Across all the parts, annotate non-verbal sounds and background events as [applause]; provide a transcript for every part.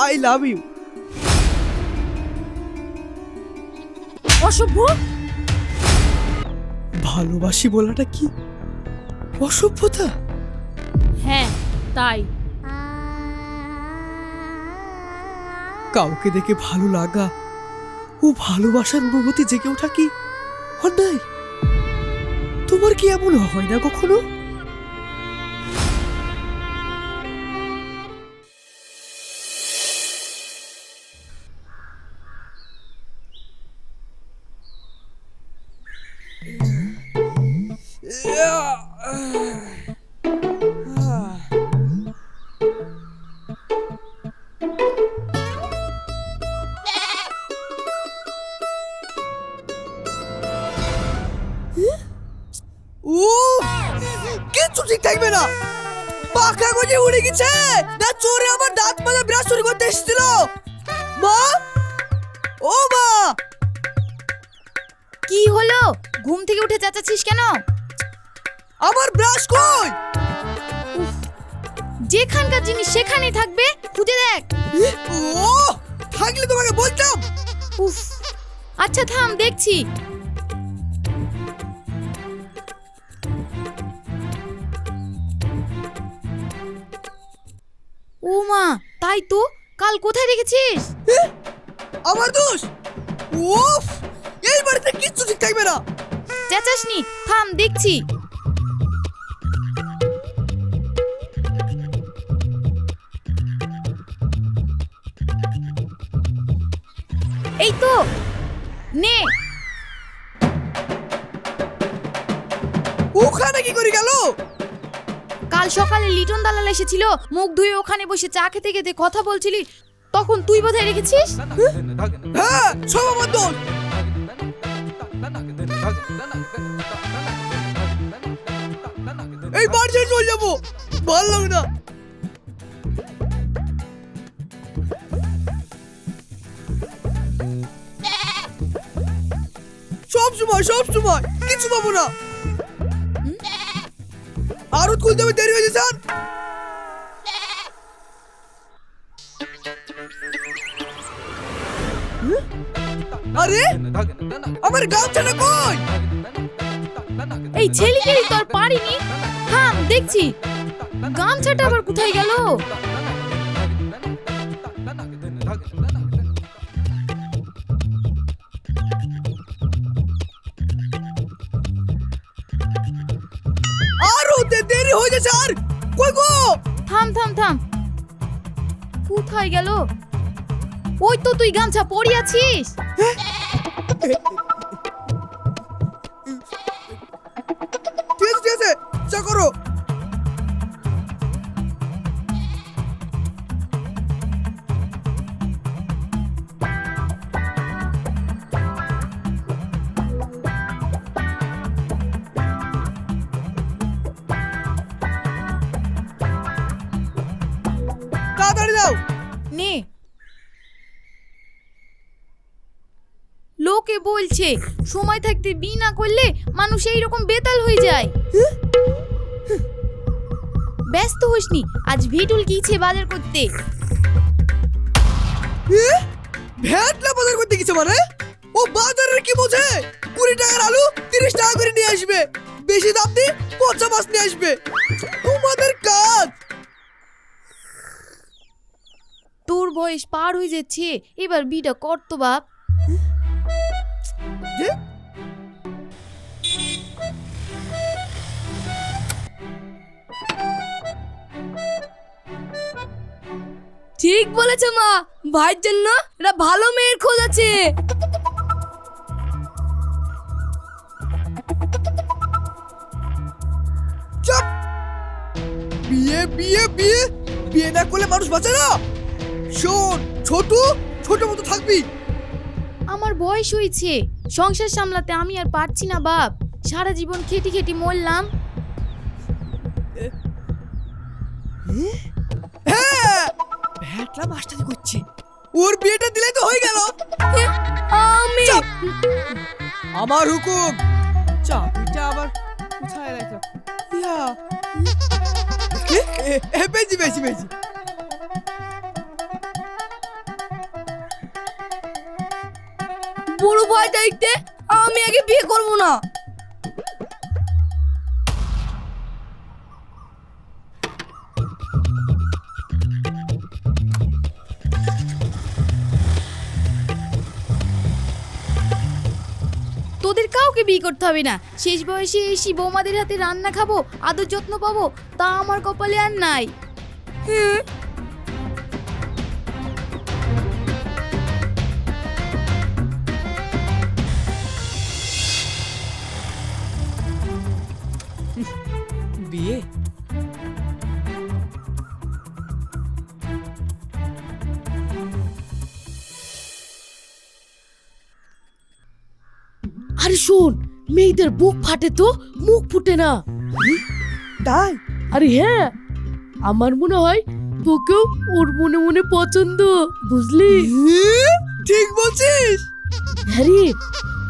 I love you. অসভ্য? ভালোবাসি বলাটা কি? অসভ্যতা? হ্যাঁ তাই। কাউকে দেখে ভালো লাগা ও ভালোবাসার অনুভূতি জেগে ওঠা কি? অন্যায়। তোমার কি এমন হয় না কখনো? না। পাখা গজে উড়ে গেছে। না চোরে আমার দাঁত মাজা ব্রাশ চুরি করতে এসেছিল। মা? ও মা! কি হলো? ঘুম থেকে উঠে চেঁচাচ্ছিস কেন? আমার ব্রাশ কই? যেখানকার জিনিস সেখানেই থাকবে খুঁজে দেখ। ও থাকলে তোমাকে বলতাম। উফ আচ্ছা থাম দেখছি। ও মা তাই তো? কাল কোথায় রেখেছিস? আমার দোষ? উফ এই বাড়িতে কিচ্ছু ঠিক থাকবে না। চেঁচাসনি থাম দেখছি। এই তো নে। ওখানে কি করে গেল? কাল সকালে লিটন দালাল এসেছিল, মুখ ধুয়ে ওখানে বসে চা খেতে খেতে কথা বলছিলি, তখন তুই বোধহয় রেখেছিস? হ্যাঁ এই বাড়ি চলে যাব, ভালো না। সব সময় সব সময়, কিছু পাবো না। আরও খুলতে হবে, দেরি হয়েছে, স্যার। আরে, আমার গামছাটা কই? এই ছেলেকেই তো আর পারিনি। থাম, দেখছি। গামছাটা আবার কোথায় গেল? আর কই গো? থাম থাম থাম। কোথায় গেল? ওই তো তুই গামছা পরি আছিস। ঠিক আছে ঠিক আছে। চা করো। বলছে সময় থাকতে বি না করলে মানুষ এই রকম বেতাল হয়ে যায়। ব্যস্ত হোসনি আজ ভিটুল গিয়েছে বাজার করতে? ভ্যাটলা বাজার করতে গেছে মানে? ও বাজারের কি বোঝে? কুড়ি টাকার আলু তিরিশ টাকা করে নিয়ে আসবে। বেশি দাম দিয়ে পচা মাছ নিয়ে আসবে। তোমাদের কাজ। তোর বয়স পার হয়ে যাচ্ছে এবার বিটা কর তো বাপ? ঠিক বলেছে মা। ভাইয়ের জন্য এটা ভালো মেয়ের খোঁজ আছে। বিয়ে বিয়ে বিয়ে। বিয়ে না করলে মানুষ বাঁচে না। শোন, ছোট ছোট মতো থাকবি। আমার বয়স হয়েছে। সংসার সামলাতে আমি আর পারছি না বাপ। সারা জীবন খেটি খেটি মরলাম। ভ্যাটলা মাস্টারি করছে। ওর বিয়েটা দিলে তো হয়ে গেল। আমি। আমার হুকুম। চাবিটা আবার কোথায় রাখলাম? ইয়া। এ, এ, এ, বড় ভাই দেখতে আমি আগে বিয়ে করব না। তোদের কাউকে বিয়ে করতে হবে না। শেষ বয়সে এসে বৌমাদের হাতে রান্না খাব, আদর যত্ন পাবো, তা আমার কপালে আর নাই। বিয়ে মেয়েদের বুক ফাটে তো মুখ ফুটে না। তাই? আরে হ্যাঁ আমার মনে হয় তোকেও ওর মনে মনে পছন্দ বুঝলি? ঠিক বলছিস? হ্যারি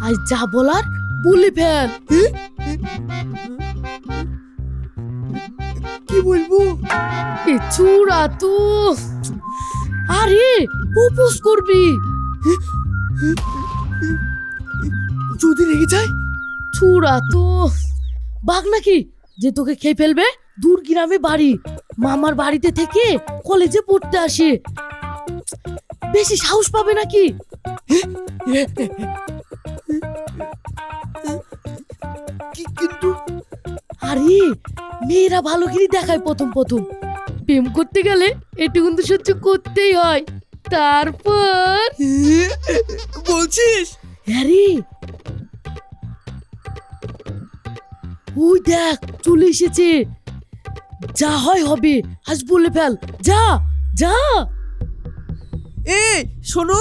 আজ যা বলার বলে ফেল। কি বলব? এ চূড়া তো। আরে প্রপোজ করবি। যদি রেগে যায় চূড়া তো বাঘ নাকি যে তোকে খেয়ে ফেলবে? দূর গ্রামে বাড়ি। মামার বাড়িতে থেকে কলেজে পড়তে আসে। বেশি সাহস পাবে নাকি? কিন্তু? আরে মেয়েরা ভালো ভালোগিরি দেখায় প্রথম প্রথম। প্রেম করতে গেলে একটু কিন্তু সহ্য করতেই হয়। তারপর? বলছিস? আরে ওই দেখ চলে এসেছে। যা হয় হবে আজ বলে ফেল। যা যা। এ শোনো।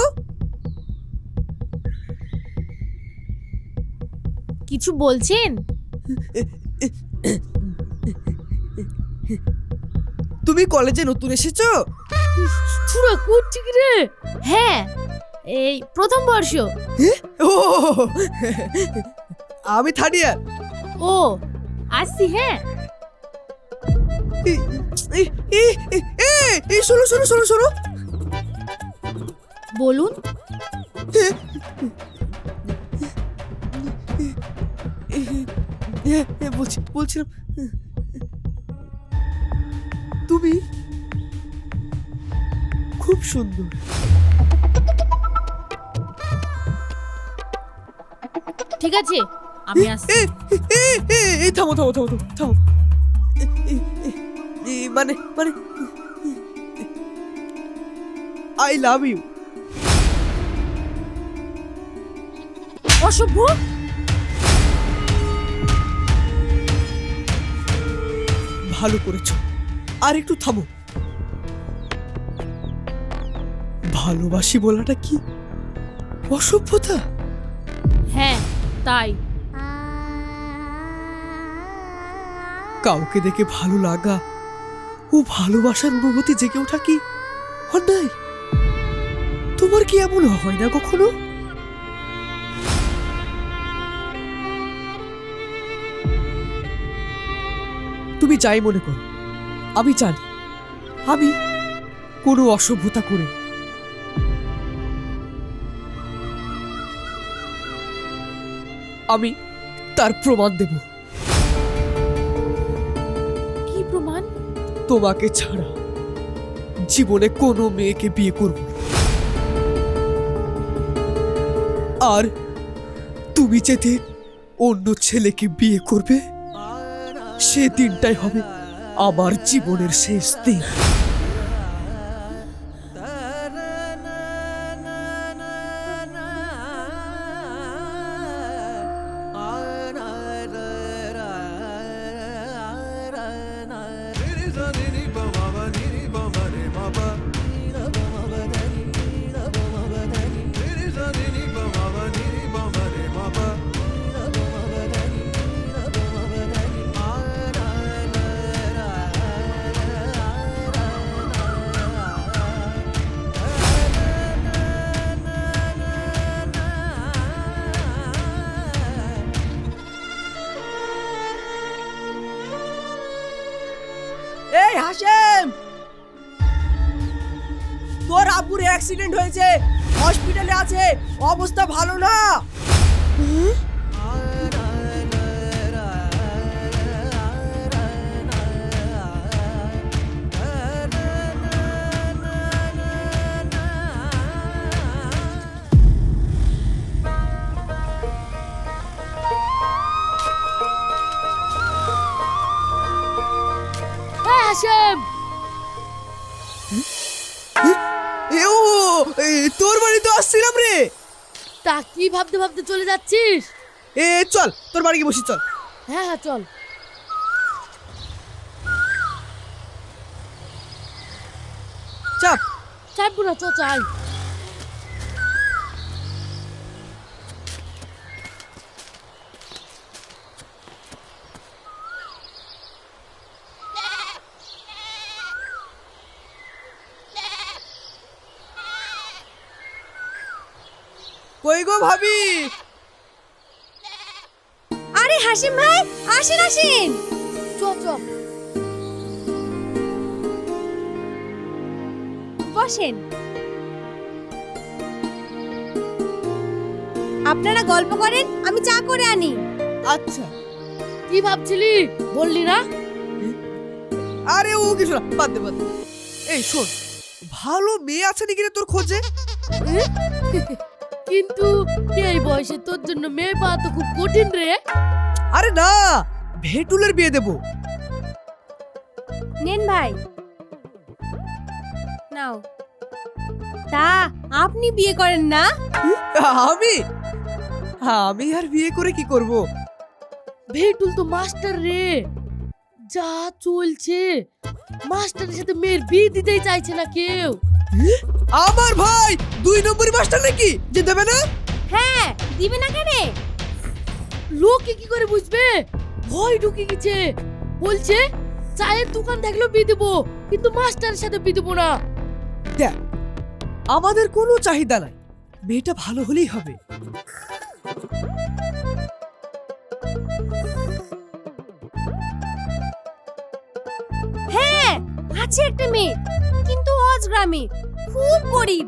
কিছু বলছেন? তুমি কলেজে নতুন এসেছ? ছুড়া করছি কি রে। হ্যাঁ এই প্রথম বর্ষ। ও আমি থার্ড ইয়ার। ও আসছি হ্যাঁ। এই শোনো শোনো শোনো শোনো বলুন। বলছি বলছিলাম তুমি খুব সুন্দর। ঠিক আছে আমি আসছি এ, এ, এ, এ, থামো থামো থামো থামো মানে মানে আই লাভ ইউ অসভ্য? ভালো করেছ। আর একটু থামো। ভালোবাসি বলাটা কি? অসভ্যতা? হ্যাঁ তাই। কাউকে দেখে ভালো লাগা ও ভালোবাসার অনুভূতি জেগে ওঠা কি? অন্যায়? তোমার কি এমন হয় না কখনো? তুমি যাই মনে করো, আমি জানি, আমি কোনো অসভ্যতা করে আমি তার প্রমাণ দেব। তোমাকে ছাড়া জীবনে কোনো মেয়েকে বিয়ে করব আর তুমি যেতে অন্য ছেলেকে বিয়ে করবে সে দিনটাই হবে আমার জীবনের শেষ দিন। অ্যাক্সিডেন্ট হয়েছে। হসপিটালে আছে। অবস্থা ভালো না। এ, তোর বাড়ি তো আসছিলাম রে। তা কি ভাবতে ভাবতে চলে যাচ্ছিস? এ চল তোর বাড়ি গিয়ে বসি চল। হ্যাঁ হ্যাঁ চল। চাপ। চাপ না চল চাই কই গো ভাবি। আরে হাসিম ভাই আসেন আসেন। চ চ বসেন। আপনারা গল্প করেন আমি চা করে আনি। আচ্ছা। কি ভাবছিলি? বললি না? আরে ও কিছু না বাদ দে বাদ দে। এই শোন ভালো মেয়ে আছে নাকি রে তোর খোঁজে? কিন্তু এই বয়সে তোর জন্য মেয়ে পাওয়া তো খুব কঠিন রে। আরে না ভেটুলের বিয়ে দেবো। নেন ভাই। নাও। তা আপনি বিয়ে করেন না? আমি? আমি আর বিয়ে করে কি করব? ভেটুল তো মাস্টার রে। যা চলছে। মাস্টারের সাথে মেয়ের বিয়ে দিতেই চাইছে না কেউ। আমার ভাই দুই নম্বরই মাস্টার নাকি? যে দেবে না? হ্যাঁ দিবে না কেন? লোকে কি করে বুঝবে? ভয় ঢুকে গেছে। বলছে চায়ের দোকান দেখলেও বিয়ে দেবো কিন্তু মাস্টারের সাথে বিয়ে দেবো না। দেখ আমাদের কোনো চাহিদা নাই। মেয়েটা ভালো হলেই হবে। হ্যাঁ আছে একটা মেয়ে। কিন্তু অজ গ্রামে খুব গরিব।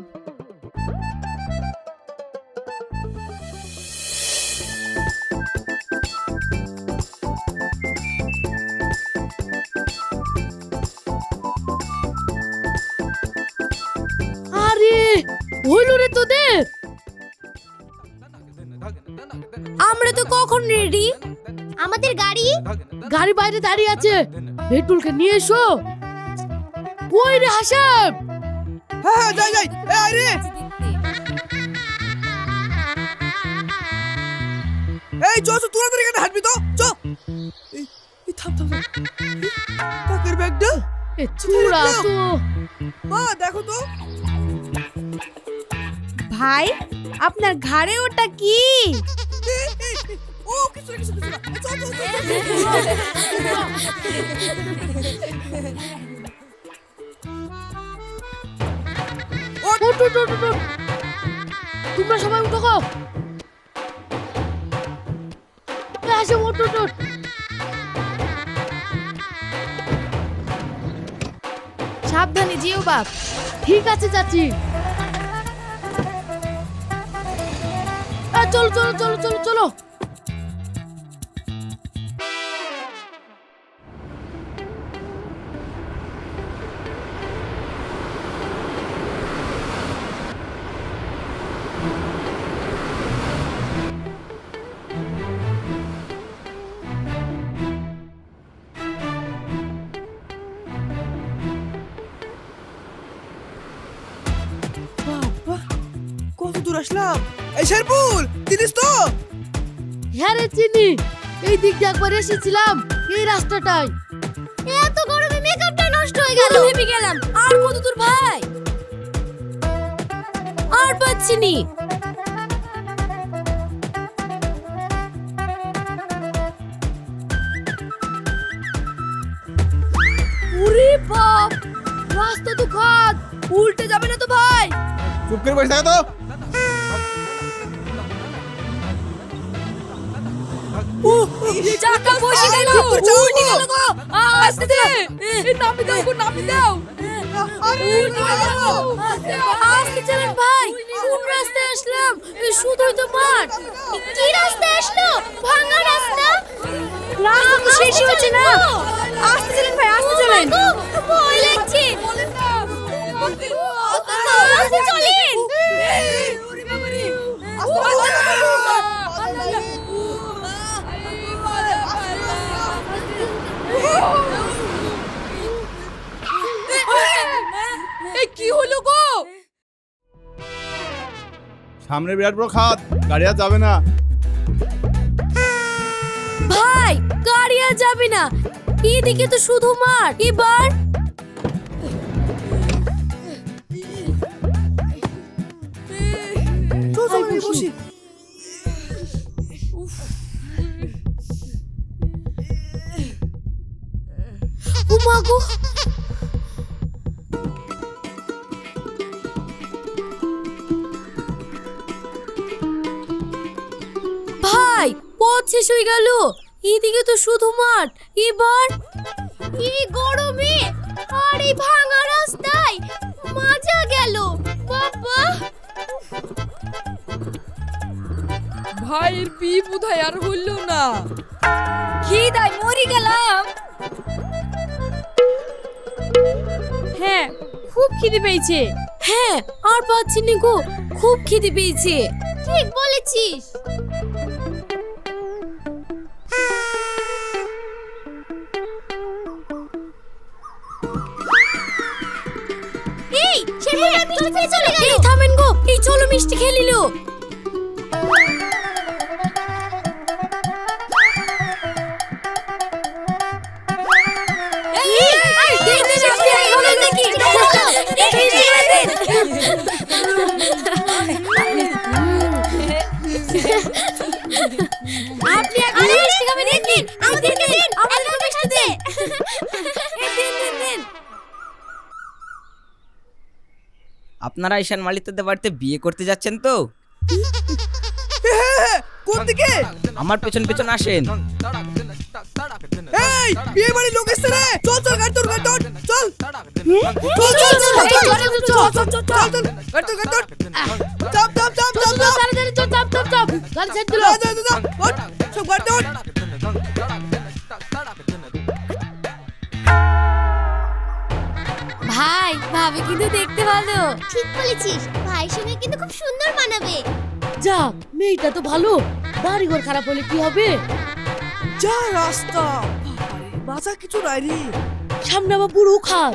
আরে হইল রে তোদের? আমরা তো কখন রেডি আমাদের গাড়ি? গাড়ি বাইরে দাঁড়িয়ে আছে। ভেটুলকে নিয়ে এসো। কই রে হাসাব হ্যাঁ হ্যাঁ যাই যাই। এ, আয় রে। এই চ চ তোরা এখানে হাঁটবি তো। চ। এই এই, থাম থাম থাম। এই, কাকের ব্যাগটা? এ চূড়া তো। মা দেখো তো। ভাই আপনার ঘাড়ে ওটা কি? ও কিছু কিছু কিছু না। এ, চ, চ, চ, [laughs] ওট ওট ওট, ওট। তোমরা সবাই উঠো। সাবধানে যেও বাপ ঠিক আছে চাচি চলো চলো চলো চলো চলো আসলাম। এই শেরপুর চিনিস তো? হ্যাঁ রে চিনি। এই দিক দিয়ে একবার এসেছিলাম এই রাস্তাটাই এত গরমে মেকআপটা নষ্ট হয়ে গেল। ভেবে গেলাম? আর কত দূর ভাই? আর পাচ্ছি নি। ওরে বাপ রাস্তা তো খাদ উল্টে যাবে না তো ভাই। চুপ করে বসে থাকো তো। চাকা বসে গেল। গো। গেল গো। আস্তে দে। নামি দাও গো নামি দাও। আসতে চলেন ভাই কোন রাস্তায় আসলাম? শুধুই তো মাঠ। কি রাস্তায় আসলো? ভাঙা রাস্তা? রাস্তা তো শেষ হচ্ছে না। আসতে চলেন ভাই আসতে চলেন ভয় লাগছে। আসতে চলেন কি হলো গো? সামনে বিরাট বড় খাত গাড়ি আর যাবে না। ভাই গাড়ি আর যাবে না। এদিকে তো শুধু মার এবার শেষ হয়ে গেল। এদিকে তো শুধু মাঠ। এবার এই গরমে? আর এই ভাঙা রাস্তায় মাজা গেল। বাবা! ভাইয়ের বি বোধহয় আর হইল না। খিদায় মরি গেলাম। হ্যাঁ খুব খিদে পেয়েছে। হ্যাঁ আর পাচ্ছি নি গো খুব খিদে পেয়েছে। ঠিক বলেছিস। তাড়াতাড়ি চলে গেল এই থামেন গো এই চলো মিষ্টি খেলিলো আপনি এখন আপনারা ঈশান মালিকদের বাড়িতে বিয়ে করতে যাচ্ছেন তো কোন দিকে আমার পেছন পেছন আসেন এই বিয়ে বাড়ি লোক এসছে রে চল চল গাড়ি তোর গাড়ি তোর চল চল চল চল চল চল চল চল চল চল গাড়ি তোর গাড়ি তোর চাপ চাপ চাপ চাপ চাপ তাড়াতাড়ি চল চাপ চাপ চাপ গাড়ি ছেড়ে দিল যা যা যা ওঠ সব গাড়ি ওঠ ভাই ভাবি কিন্তু দেখতে ভালো। ঠিক বলেছিস ভাই সঙ্গে কিন্তু খুব সুন্দর মানাবে। যা মেয়েটা তো ভালো। বাড়ি ঘর খারাপ হলে কি হবে? যা রাস্তা। বাঁচা কিছু নাই রে। সামনে আবার পুরো খাদ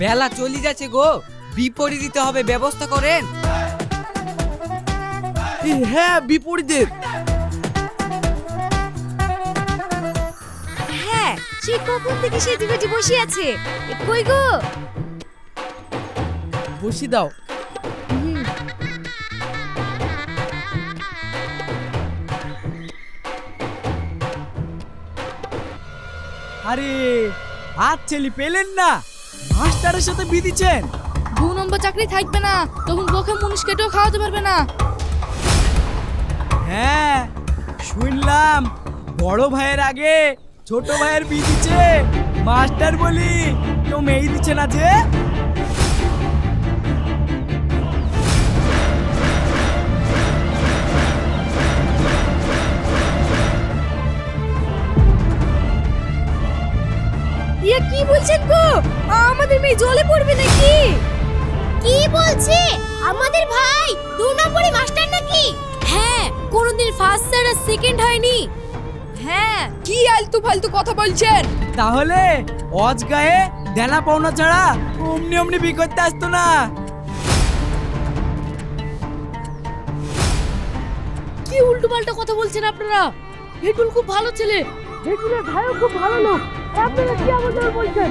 বেলা চলে যাচ্ছে গো। বিপরীত দিতে হবে ব্যবস্থা করেন। হ্যাঁ বিপরীতের। সে কখন থেকে সেজে গুজে বসে আছে? কই গো? বসি দাও। আরে হাত ছেলি পেলেন না। মাস্টারের সাথে বিদিছেন দু নম্বর চাকরি থাকবে না তখন বকে মুনিশ কেটেও খাওয়াতে পারবে না। হ্যাঁ শুনলাম বড় ভাইয়ের আগে ছোট ভাইয়ের বি দিচ্ছে। মাস্টার বলি কেউ মেয়ে দিচ্ছে না যে। ইয়া কি বলছেন গো? আমাদের মেয়ে জলে পড়বে নাকি? কি বলছে? আমাদের ভাই দু নম্বরে মাস্টার নাকি? হ্যাঁ কোনোদিন ফার্স্ট স্যার আর সেকেন্ড হয়নি। হ্যাঁ। কি আলতু ফালতু কথা বলছেন? তাহলে অজ গায়ে দেনা পাওনা ছাড়া অমনি অমনি বি করতে আসতো না। কি উল্টো পাল্টা কথা বলছেন আপনারা? হেটুল খুব ভালো ছেলে। হেটুলের ভাইও খুব ভালো লোক। আপনারা কি আমাদের বলছেন?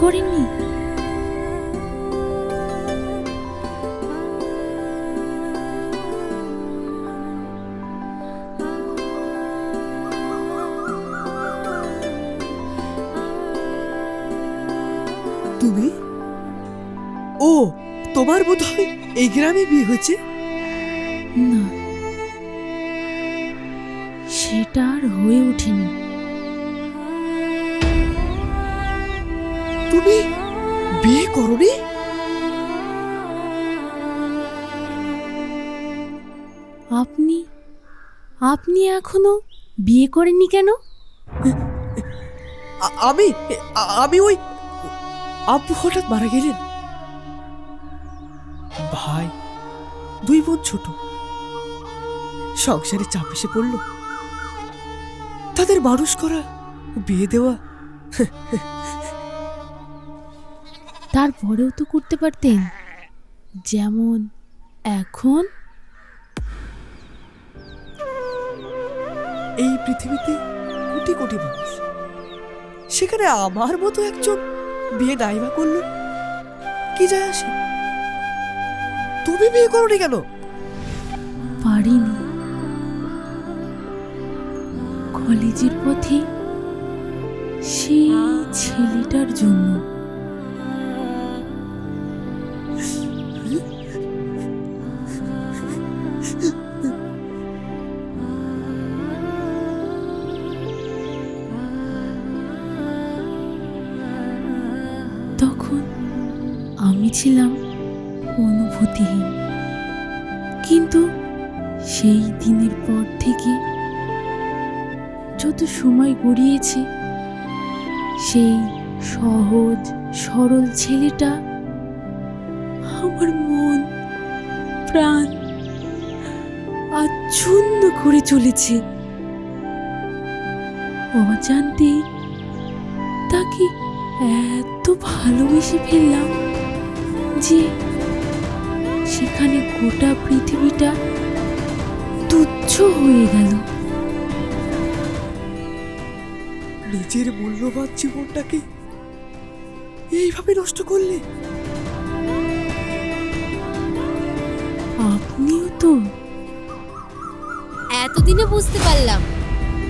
করেননি? তুমি? ও তোমার বোধ হয় এই গ্রামে বিয়ে হয়েছে? বিয়ে করনি আপনি আপনি এখনও বিয়ে করেননি কেন? আমি আমি ওই আব্বু হঠাৎ মারা গেলেন। ভাই দুই বোন ছোট। সংসারে চাপ এসে পড়ল। তাদের মানুষ করা বিয়ে দেওয়া তারপরেও তো করতে পারতেন। যেমন এখন। এই পৃথিবীতে কোটি কোটি মানুষ। সেখানে আমার মতো একজন বিয়ে নাইবা করল? কি যায় আসে? তুমি বিয়ে করনি কেন? পারিনি। কলেজের পথে সেই ছেলেটার জন্য গড়িয়েছে। সেই সহজ, সরল ছেলেটা আমার মন, প্রাণ আচ্ছন্ন করে চলেছে। অজান্তে তাকে এত ভালোবেসে ফেললাম যে সেখানে গোটা পৃথিবীটা তুচ্ছ হয়ে গেল। নিজের মূল্যবান জীবনটাকে এইভাবে নষ্ট করলে? আপনিও তো এতদিনে বুঝতে পারলাম।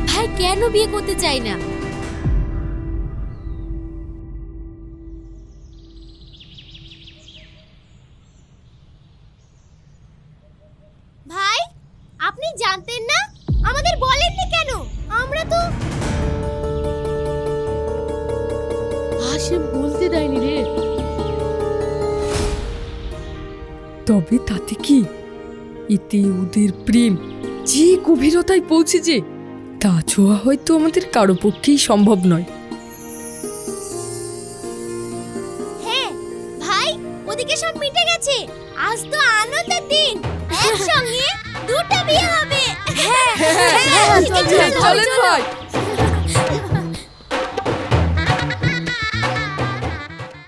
ভাই, কেন বিয়ে করতে চাই না? ভাই, আপনি জানতেন না তবে তাতে কি? এতে ওদের প্রেম যে গভীরতায় পৌঁছে যে তা ছোঁয়া হয়তো আমাদের কারও পক্ষেই সম্ভব নয়।